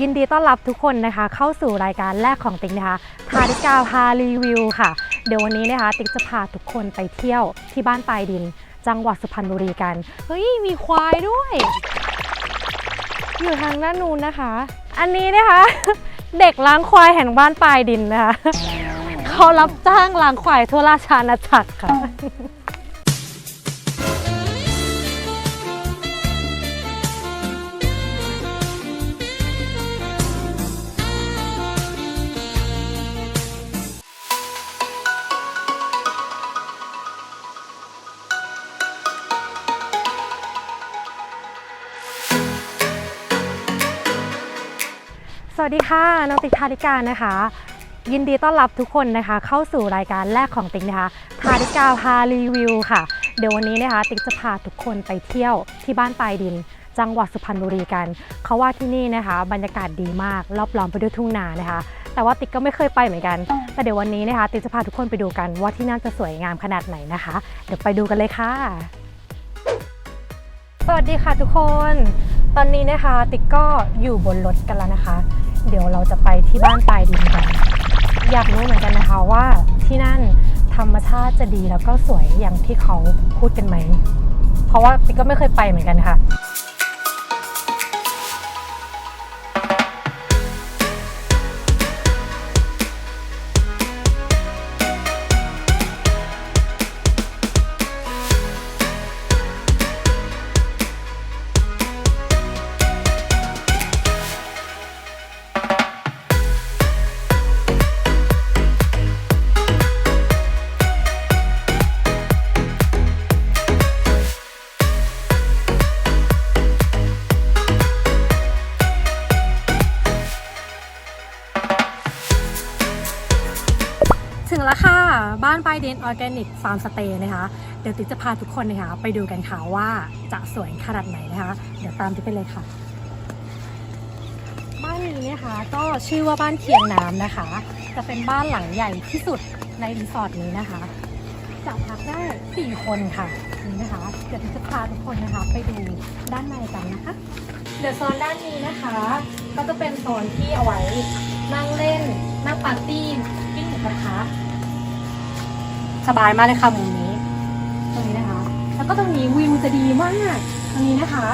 ยินดีต้อนรับทุกคนนะคะ เข้าสู่รายการแรกของติ๊กนะคะทาริกาพารีวิวค่ะ เดี๋ยววันนี้นะคะ ติ๊กจะพาทุกคนไปเที่ยวที่บ้านปลายดิน จังหวัดสุพรรณบุรีกัน เฮ้ย มีควายด้วย อยู่ทางด้านนู้นนะคะ อันนี้นะคะ เด็กล้างควายแห่งบ้านปลายดินนะคะเขารับจ้างล้างควายทั่วราชอาณาจักรค่ะ สวัสดีค่ะน้องติ๊กทาริกานะคะ ยินดีต้อนรับทุกคนนะคะ เข้าสู่รายการแรกของติ๊กนะคะทาริกาพารีวิวค่ะ เดี๋ยววันนี้นะคะ ติ๊กจะพาทุกคนไปเที่ยวที่บ้านปลายดิน จังหวัดสุพรรณบุรีกัน เขาว่าที่นี่นะคะ บรรยากาศดีมากรอบล้อมไปด้วยทุ่งนานะคะ แต่ว่าติ๊กก็ไม่เคยไปเหมือนกัน แต่เดี๋ยววันนี้นะคะ ติ๊กจะพาทุกคนไปดูกันว่าที่นั่นจะสวยงามขนาดไหนนะคะ เดี๋ยวไปดูกันเลยค่ะ สวัสดีค่ะทุกคน ตอนนี้นะคะติ๊กก็อยู่บนรถกันแล้วนะคะ เดี๋ยวเราจะไปที่บ้านปลายดินกันอยากรู้เหมือนกันนะคะว่าที่นั่นธรรมชาติจะดีแล้วก็สวยอย่างที่เขาพูดกันไหม เพราะว่าติ๊กก็ไม่เคยไปเหมือนกันค่ะ ถึงแล้วค่ะ บ้านปลายเดนออร์แกนิกฟาร์มสเตย์นะคะ เดี๋ยวติ๊กจะพาทุกคนนะคะ ไปดูกันค่ะว่าจะสวยขนาดไหนนะคะ เดี๋ยวตามติ๊กไปเลยค่ะ บ้านนี้นะคะก็ชื่อว่าบ้านเคียงน้ำนะคะ จะเป็นบ้านหลังใหญ่ที่สุดในรีสอร์ทนี้นะคะ จะพักได้ 4 คนค่ะนี่นะคะ เดี๋ยวติ๊กจะพาทุกคนนะคะ ไปดูด้านในกันนะคะ เดี๋ยวโซนด้านนี้นะคะ ก็จะเป็นโซนที่เอาไว้นั่งเล่นนั่งปาร์ตี้ ปิ้งหมูกระทะสบายมากเลยค่ะมุมนี้ ตรงนี้นะคะ แล้วก็ตรงนี้วิวจะดีมาก ตรงนี้นะคะ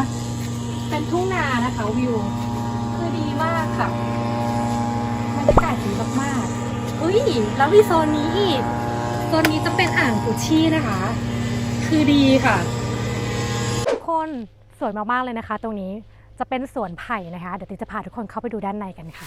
เป็นทุ่งนานะคะวิว คือดีมากค่ะบรรยากาศดีมากๆอุ้ยแล้วมีโซนนี้อีกโซนนี้จะเป็นอ่างกุชี่นะคะ คือดีค่ะทุกคนสวยมากๆเลยนะคะ ตรงนี้จะเป็นสวนไผ่นะคะ เดี๋ยวติจะพาทุกคนเข้าไปดูด้านในกันค่ะ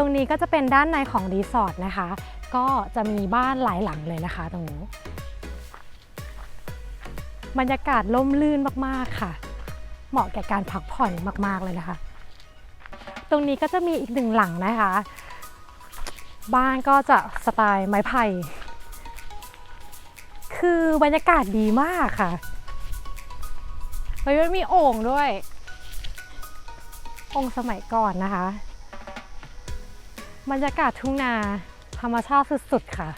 ตรงนี้ก็จะเป็นด้านในของรีสอร์ทนะคะ ก็จะมีบ้านหลายหลังเลยนะคะ ตรงนี้ บรรยากาศร่มรื่นมากๆค่ะ เหมาะแก่การพักผ่อนมากๆเลยนะคะ ตรงนี้ก็จะมีอีกหนึ่งหลังนะคะ บ้านก็จะสไตล์ไม้ไผ่ คือบรรยากาศดีมากค่ะเฮ้ยมันมีโอ่งด้วยโอ่งสมัยก่อนนะคะ บรรยากาศทุ่งนา ธรรมชาติสุดๆ ค่ะ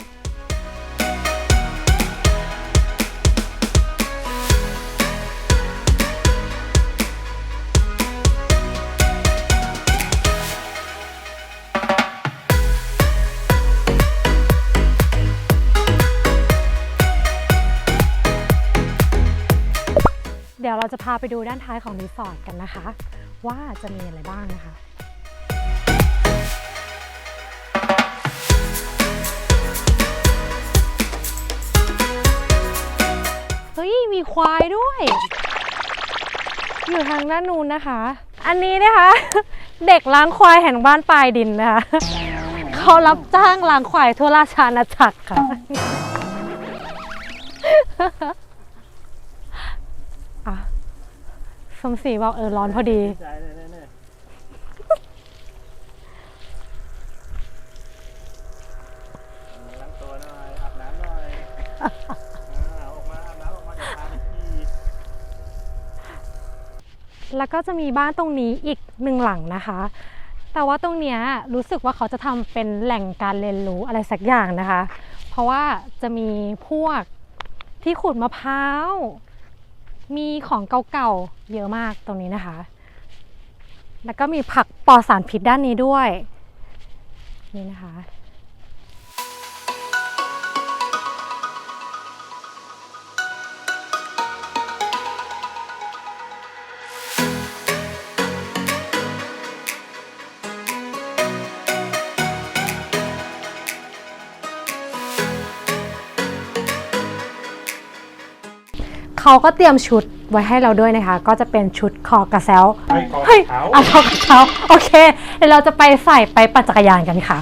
เดี๋ยวเราจะพาไปดูด้านท้ายของรีสอร์ทกันนะคะ ว่าจะมีอะไรบ้างนะคะ ฮ้ยมีควายด้วย อยู่ทางด้านนู้นนะคะ อันนี้นะคะ เด็กล้างควายแห่งบ้านปลายดินนะคะเขารับจ้างล้างควายทั่วราชอาณาจักรค่ะสมศรีบอกเออร้อนพอดีใจเลยแน่ๆอ่าออกมาอาบน้ำออกมาเดี๋ยวพาไปขี่ แล้วก็จะมีบ้านตรงนี้อีกหนึ่งหลังนะคะ แต่ว่าตรงเนี้ยรู้สึกว่าเขาจะทำเป็นแหล่งการเรียนรู้อะไรสักอย่างนะคะ เพราะว่าจะมีพวกที่ขูดมะพร้าว มีของเก่าๆเยอะมากตรงนี้นะคะ แล้วก็มีผักปลอดสารพิษด้านนี้ด้วย นี่นะคะ เขาก็เตรียมชุดไว้ให้เราด้วยนะคะ ก็จะเป็นชุดคอกระเซลไปกองเฮ้ยเท้าเอาคอกระเซลโอเคเดี๋ยวเราจะไปใส่ไปปั่นจักรยานกันค่ะ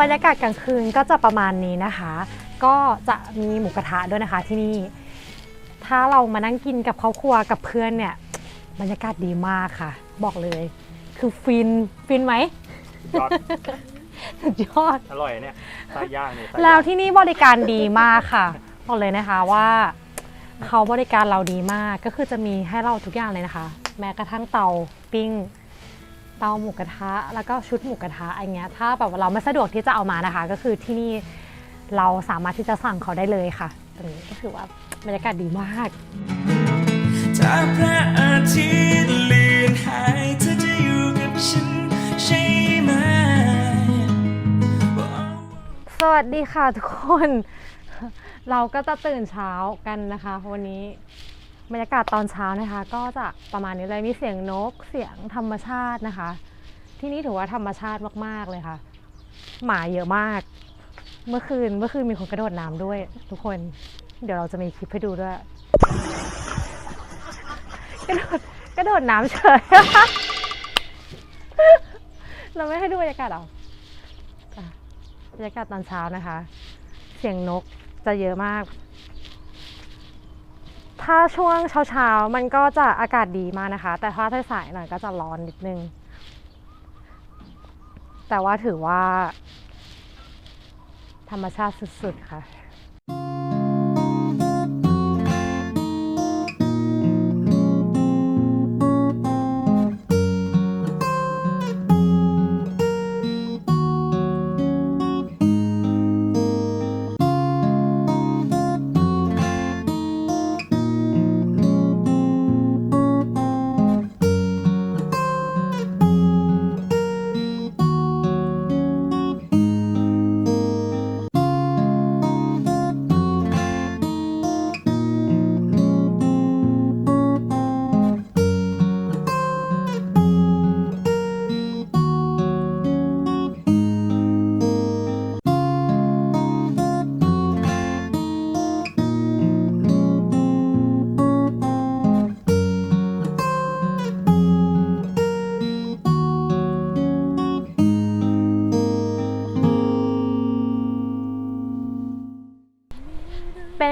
บรรยากาศกลางคืนก็จะประมาณนี้นะคะ ก็จะมีหมูกระทะด้วยนะคะที่นี่ ถ้าเรามานั่งกินกับครอบครัวกับเพื่อนเนี่ย บรรยากาศดีมากค่ะ บอกเลย คือฟินฟินไหมยอดสุดยอด อร่อยเนี่ยไส้ย่างเนี่ยไส้แล้วย่างที่นี่บริการดีมากค่ะบอกเลยนะคะว่าเขาบริการเราดีมากก็คือจะมีให้เราทุกอย่างเลยนะคะ แม้กระทั่งเตาปิ้ง เตาหมูกระทะ แล้วก็ชุดหมูกระทะอะไรเงี้ยถ้าแบบเราไม่สะดวกที่จะเอามานะคะ ก็คือที่นี่เราสามารถที่จะสั่งเขาได้เลยค่ะ ตรงนี้ก็คือว่าบรรยากาศดีมากถ้าพระอาทิตย์เลือนหายเธอจะอยู่กับฉันใช่ไหมสวัสดีค่ะทุกคน เราก็จะตื่นเช้ากันนะคะวันนี้ บรรยากาศตอนเช้านะคะ ก็จะประมาณนี้เลยมีเสียงนกเสียงธรรมชาตินะคะ ที่นี่ถือว่าธรรมชาติมากๆเลยค่ะ หมาเยอะมาก เมื่อคืนเมื่อคืนมีคนกระโดดน้ำด้วย ทุกคน เดี๋ยวเราจะมีคลิปให้ดูด้วยกระโดดกระโดดน้ำเฉยเราไม่ให้ดูบรรยากาศเหรอบรรยากาศตอนเช้านะคะ เสียงนกจะเยอะมาก ถ้าช่วงเช้าๆ มันก็จะอากาศดีมากนะคะ แต่ถ้าสายๆหน่อยก็จะร้อนนิดนึง แต่ว่าถือว่า ธรรมชาติสุดๆค่ะ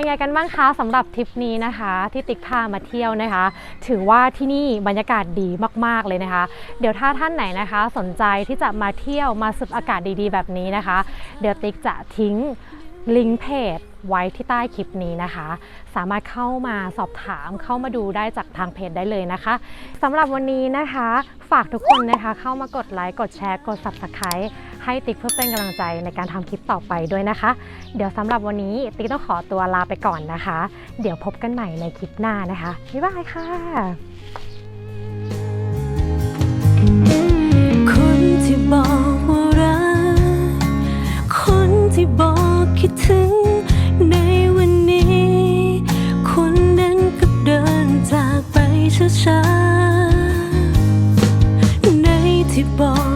ยังไงกันบ้างคะสำหรับทริปนี้นะคะ ที่ติ๊กพามาเที่ยวนะคะ ถือว่าที่นี่บรรยากาศดีมากๆเลยนะคะ เดี๋ยวถ้าท่านไหนนะคะ สนใจที่จะมาเที่ยวมาสูดอากาศดีๆ แบบนี้นะคะ เดี๋ยวติ๊กจะทิ้งลิงก์เพจ ไว้ที่ใต้คลิปนี้นะคะ สามารถเข้ามาสอบถามเข้ามาดูได้จากทางเพจได้เลยนะคะสำหรับวันนี้นะคะ ฝากทุกคนนะคะ เข้ามากดไลค์กดแชร์กด Subscribe ให้ติ๊กเพื่อเป็นกำลังใจในการทำคลิปต่อไปด้วยนะคะ เดี๋ยวสำหรับวันนี้ติ๊กต้องขอตัวลาไปก่อนนะคะ เดี๋ยวพบกันใหม่ในคลิปหน้านะคะ บ๊ายบายค่ะ ช้าในที่บอก